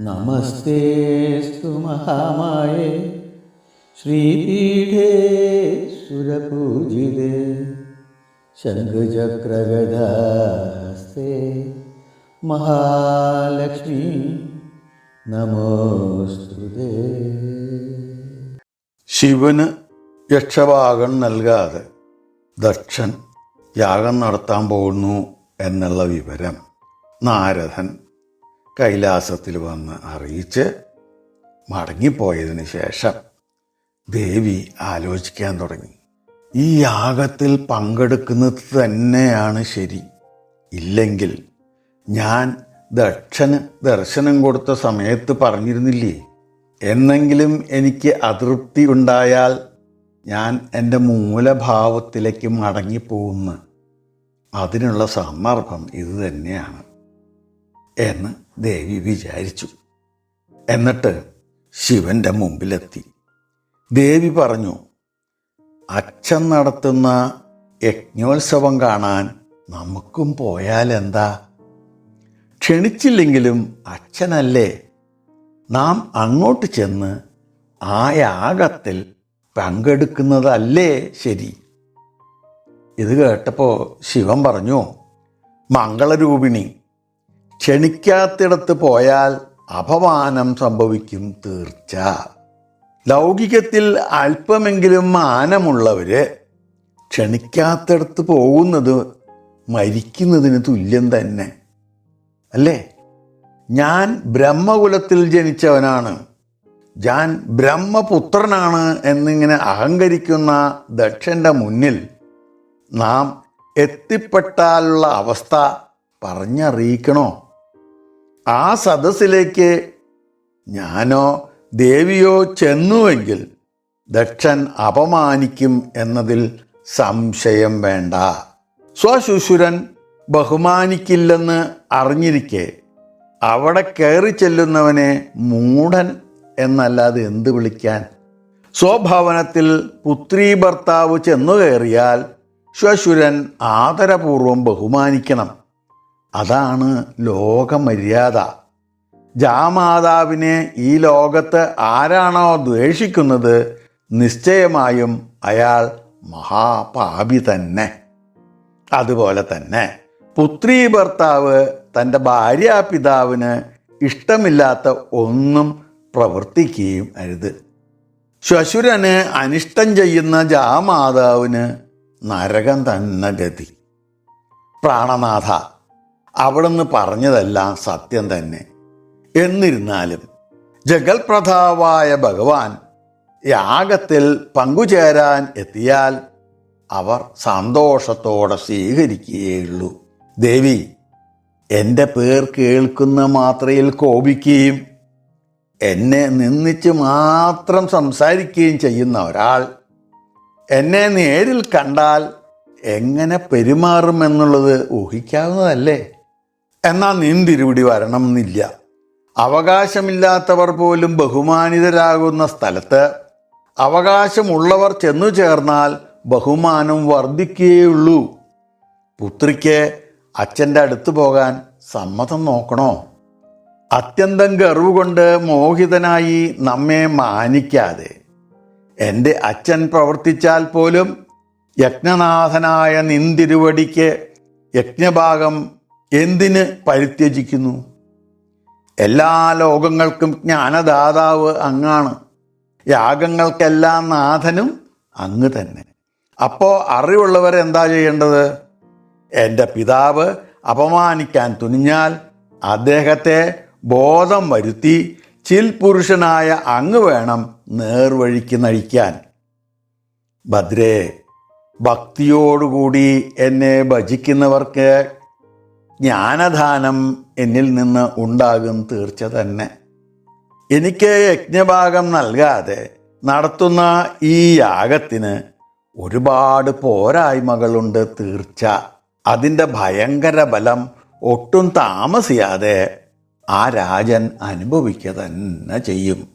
നമസ്തേസ്തു മഹാമായേ ശ്രീപീഠേ സുരപൂജിതേ. ശംഖുചക്രഗദാസ്തേ. മഹാലക്ഷ്മി നമോസ്തുതേ. ശിവന് യക്ഷഭാഗം നൽകാതെ ദക്ഷൻ യാഗം നടത്താൻ പോകുന്നു എന്നുള്ള വിവരം നാരദൻ കൈലാസത്തിൽ വന്ന് അറിയിച്ച് മടങ്ങിപ്പോയതിന് ശേഷം ദേവി ആലോചിക്കാൻ തുടങ്ങി. ഈ യാഗത്തിൽ പങ്കെടുക്കുന്നത് തന്നെയാണ് ശരി. ഇല്ലെങ്കിൽ ഞാൻ ദക്ഷന് ദർശനം കൊടുത്ത സമയത്ത് പറഞ്ഞിരുന്നില്ലേ? എന്നെങ്കിലും എനിക്ക് അതൃപ്തി ഉണ്ടായാൽ ഞാൻ എന്റെ മൂലഭാവത്തിലേക്ക് മടങ്ങിപ്പോകുന്നു. അതിനുള്ള സന്ദർഭം ഇത് തന്നെയാണ്. എന്ന് ദേവി വിചാരിച്ചു. എന്നിട്ട് ശിവന്റെ മുമ്പിലെത്തി. ദേവി പറഞ്ഞു അച്ഛൻ നടത്തുന്ന യജ്ഞോത്സവം കാണാൻ നമുക്കും പോയാൽ എന്താ? ക്ഷണിച്ചില്ലെങ്കിലും അച്ഛനല്ലേ. നാം അങ്ങോട്ട് ചെന്ന് ആ യാഗത്തിൽ പങ്കെടുക്കുന്നതല്ലേ ശരി. ഇത് കേട്ടപ്പോൾ ശിവൻ പറഞ്ഞു മംഗളരൂപിണി ക്ഷണിക്കാത്തിടത്ത് പോയാൽ അപമാനം സംഭവിക്കും തീർച്ച. ലൗകികത്തിൽ അല്പമെങ്കിലും മാനമുള്ളവര് ക്ഷണിക്കാത്തിടത്ത് പോകുന്നത് മരിക്കുന്നതിന് തുല്യം തന്നെ. അല്ലേ? ഞാൻ ബ്രഹ്മകുലത്തിൽ ജനിച്ചവനാണ്. ഞാൻ ബ്രഹ്മപുത്രനാണ് എന്നിങ്ങനെ അഹങ്കരിക്കുന്ന ദക്ഷന്റെ മുന്നിൽ നാം എത്തിപ്പെട്ടാലുള്ള അവസ്ഥ പറഞ്ഞറിയിക്കണോ? ആ സദസ്സിലേക്ക് ഞാനോ ദേവിയോ ചെന്നുവെങ്കിൽ ദക്ഷൻ അപമാനിക്കും എന്നതിൽ സംശയം വേണ്ട. സ്വശുശുരൻ ബഹുമാനിക്കില്ലെന്ന് അറിഞ്ഞിരിക്കെ അവിടെ കയറി ചെല്ലുന്നവനെ മൂഢൻ എന്നല്ലാതെ എന്ത് വിളിക്കാൻ? സ്വഭവനത്തിൽ പുത്രീ ഭർത്താവ് ചെന്നു കയറിയാൽ ശ്വശുരൻ ആദരപൂർവം ബഹുമാനിക്കണം. അതാണ് ലോകമര്യാദ. ജാമാതാവിനെ ഈ ലോകത്ത് ആരാണോ ദ്വേഷിക്കുന്നത് നിശ്ചയമായും അയാൾ മഹാപാപി തന്നെ. അതുപോലെ തന്നെ പുത്രീ ഭർത്താവ് തന്റെ ഭാര്യാപിതാവിന് ഇഷ്ടമില്ലാത്ത ഒന്നും പ്രവർത്തിക്കുകയും അരുത്. ശ്വശുരന് അനിഷ്ടം ചെയ്യുന്ന ജാമാതാവിന് നരകം തന്നെ ഗതി. പ്രാണനാഥ അവിടുന്ന് പറഞ്ഞതെല്ലാം സത്യം തന്നെ. എന്നിരുന്നാലും ജഗൽപ്രധാവായ ഭഗവാൻ യാഗത്തിൽ പങ്കുചേരാൻ എത്തിയാൽ അവർ സന്തോഷത്തോടെ സ്വീകരിക്കുകയുള്ളൂ. ദേവി എന്റെ പേർ കേൾക്കുന്ന മാത്രയിൽ കോപിക്കുകയും എന്നെ നിന്നിച്ച് മാത്രം സംസാരിക്കുകയും ചെയ്യുന്ന ഒരാൾ എന്നെ നേരിൽ കണ്ടാൽ എങ്ങനെ പെരുമാറുമെന്നുള്ളത് ഊഹിക്കാവുന്നതല്ലേ? എന്നാൽ നീന്തിരുവിടി വരണം എന്നില്ല അവകാശമില്ലാത്തവർ പോലും ബഹുമാനിതരാകുന്ന സ്ഥലത്ത് അവകാശമുള്ളവർ ചെന്നു ചേർന്നാൽ ബഹുമാനം വർദ്ധിക്കുകയുള്ളൂ. പുത്രിക്ക് അച്ഛന്റെ അടുത്ത് പോകാൻ സമ്മതം നോക്കണോ? അത്യന്തം ഗർവുകൊണ്ട് മോഹിതനായി നമ്മെ മാനിക്കാതെ. എന്റെ അച്ഛൻ പ്രവർത്തിച്ചാൽ പോലും യജ്ഞനാഥനായ നിന്തിരുവടിക്ക് യജ്ഞഭാഗം എന്തിന് പരിത്യജിക്കുന്നു? എല്ലാ ലോകങ്ങൾക്കും ജ്ഞാനദാതാവ് അങ്ങാണ്. യാഗങ്ങൾക്കെല്ലാം നാഥനും അങ്ങ് തന്നെ. അപ്പോൾ അറിവുള്ളവർ എന്താ ചെയ്യേണ്ടത്? എന്റെ പിതാവ് അപമാനിക്കാൻ തുനിഞ്ഞാൽ അദ്ദേഹത്തെ ബോധം വരുത്തി ചിൽപുരുഷനായ അങ്ങ് വേണം നേർവഴിക്ക് നയിക്കാൻ. ഭദ്രേ ഭക്തിയോടുകൂടി എന്നെ ഭജിക്കുന്നവർക്ക് ജ്ഞാനദാനം എന്നിൽ നിന്ന് ഉണ്ടാകും തീർച്ച തന്നെ. എനിക്ക് യജ്ഞഭാഗം നൽകാതെ നടത്തുന്ന ഈ യാഗത്തിന് ഒരുപാട് പോരായ്മകളുണ്ട് തീർച്ച. അതിന്റെ ഭയങ്കര ബലം ഒട്ടും താമസിയാതെ ആ രാജൻ അനുഭവിക്കുക തന്നെ ചെയ്യും.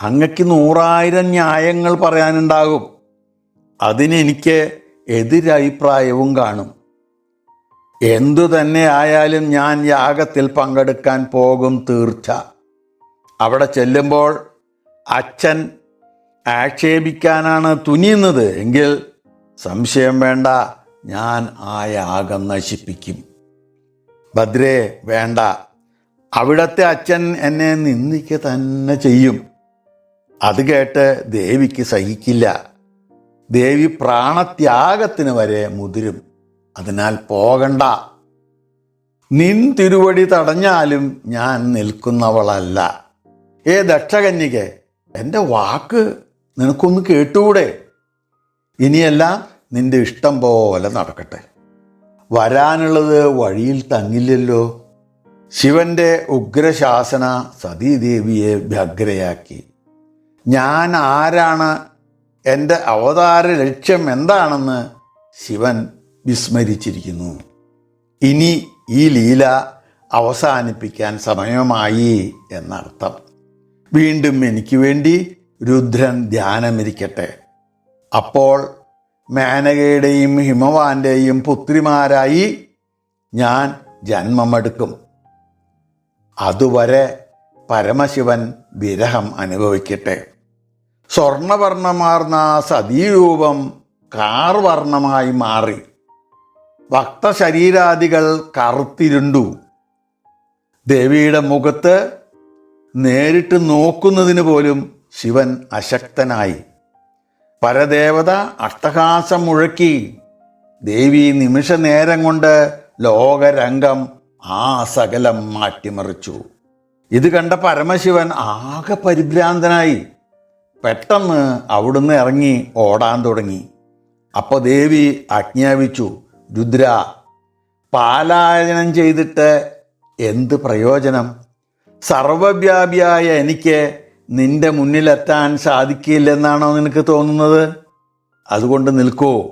അങ്ങക്ക് നൂറായിരം ന്യായങ്ങൾ പറയാനുണ്ടാകും. അതിനെനിക്ക് എതിരഭിപ്രായവും കാണും. എന്തു തന്നെ ആയാലും ഞാൻ യാഗത്തിൽ പങ്കെടുക്കാൻ പോകും തീർച്ച. അവിടെ ചെല്ലുമ്പോൾ അച്ഛൻ ആക്ഷേപിക്കാനാണ് തുനിയുന്നത് എങ്കിൽ സംശയം വേണ്ട ഞാൻ ആ യാഗം നശിപ്പിക്കും. ഭദ്രേ വേണ്ട. അവിടത്തെ അച്ഛൻ എന്നെ നിന്ദിക്കുക തന്നെ ചെയ്യും. അത് കേട്ട് ദേവിക്ക് സഹിക്കില്ല. ദേവി പ്രാണത്യാഗത്തിന് വരെ മുതിരും. അതിനാൽ പോകണ്ട. നിൻ തിരുവടി തടഞ്ഞാലും ഞാൻ നിൽക്കുന്നവളല്ല. ഏ ദക്ഷകന്യകെ എന്റെ വാക്ക് നിനക്കൊന്ന് കേട്ടുകൂടെ ഇനിയെല്ലാം നിന്റെ ഇഷ്ടം പോലെ നടക്കട്ടെ. വരാനുള്ളത് വഴിയിൽ തങ്ങില്ലല്ലോ. ശിവന്റെ ഉഗ്രശാസന സതീദേവിയെ വ്യഗ്രയാക്കി ഞാൻ ആരാണ്? എന്റെ അവതാര ലക്ഷ്യം എന്താണെന്ന് ശിവൻ വിസ്മരിച്ചിരിക്കുന്നു. ഇനി ഈ ലീല അവസാനിപ്പിക്കാൻ സമയമായി എന്നർത്ഥം. വീണ്ടും എനിക്ക് വേണ്ടി രുദ്രൻ ധ്യാനമിരിക്കട്ടെ. അപ്പോൾ മേനകയുടെയും ഹിമവാന്റെയും പുത്രിമാരായി ഞാൻ ജന്മമെടുക്കും. അതുവരെ പരമശിവൻ വിരഹം അനുഭവിക്കട്ടെ. സ്വർണവർണമാർന്ന സതീരൂപം കാർവർണമായി മാറി. ഭക്തശരീരാദികൾ കറുത്തിരുണ്ടു. ദേവിയുടെ മുഖത്ത് നേരിട്ട് നോക്കുന്നതിന് പോലും ശിവൻ അശക്തനായി. പരദേവത അഷ്ടഹാസം മുഴക്കി. ദേവി നിമിഷ നേരം കൊണ്ട് ലോകരംഗം ആ സകലം മാറ്റിമറിച്ചു. ഇത് കണ്ട പരമശിവൻ ആകെ പരിഭ്രാന്തനായി. പെട്ടെന്ന് അവിടുന്ന് ഇറങ്ങി ഓടാൻ തുടങ്ങി. അപ്പോൾ ദേവി ആജ്ഞാപിച്ചു രുദ്ര പാലായനം ചെയ്തിട്ട് എന്ത് പ്രയോജനം? സർവവ്യാപിയായ എനിക്ക് നിന്റെ മുന്നിലെത്താൻ സാധിക്കില്ലെന്നാണോ നിനക്ക് തോന്നുന്നത്? അതുകൊണ്ട് നിൽക്കൂ.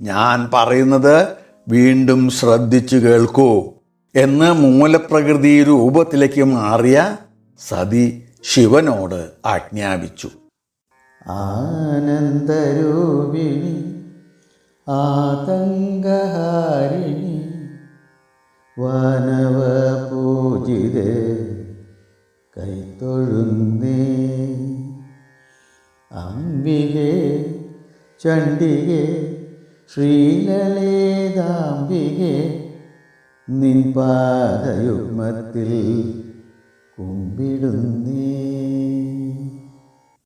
ഞാൻ പറയുന്നത് വീണ്ടും ശ്രദ്ധിച്ചു കേൾക്കൂ എന്ന് മൂലപ്രകൃതി രൂപത്തിലേക്ക് മാറിയ സതി ശിവനോട് ആജ്ഞാപിച്ചു. ആനന്ദരൂപിണി ആതങ്കഹാരിണി വാനവ വാനവപൂജിതേ കൈത്തൊഴുന്നേ അംബികേ ചണ്ഡികേ ശ്രീലളിതാംബികെ നിൻപാദയുഗ്മത്തിൽ കുമ്പിടുന്നേ.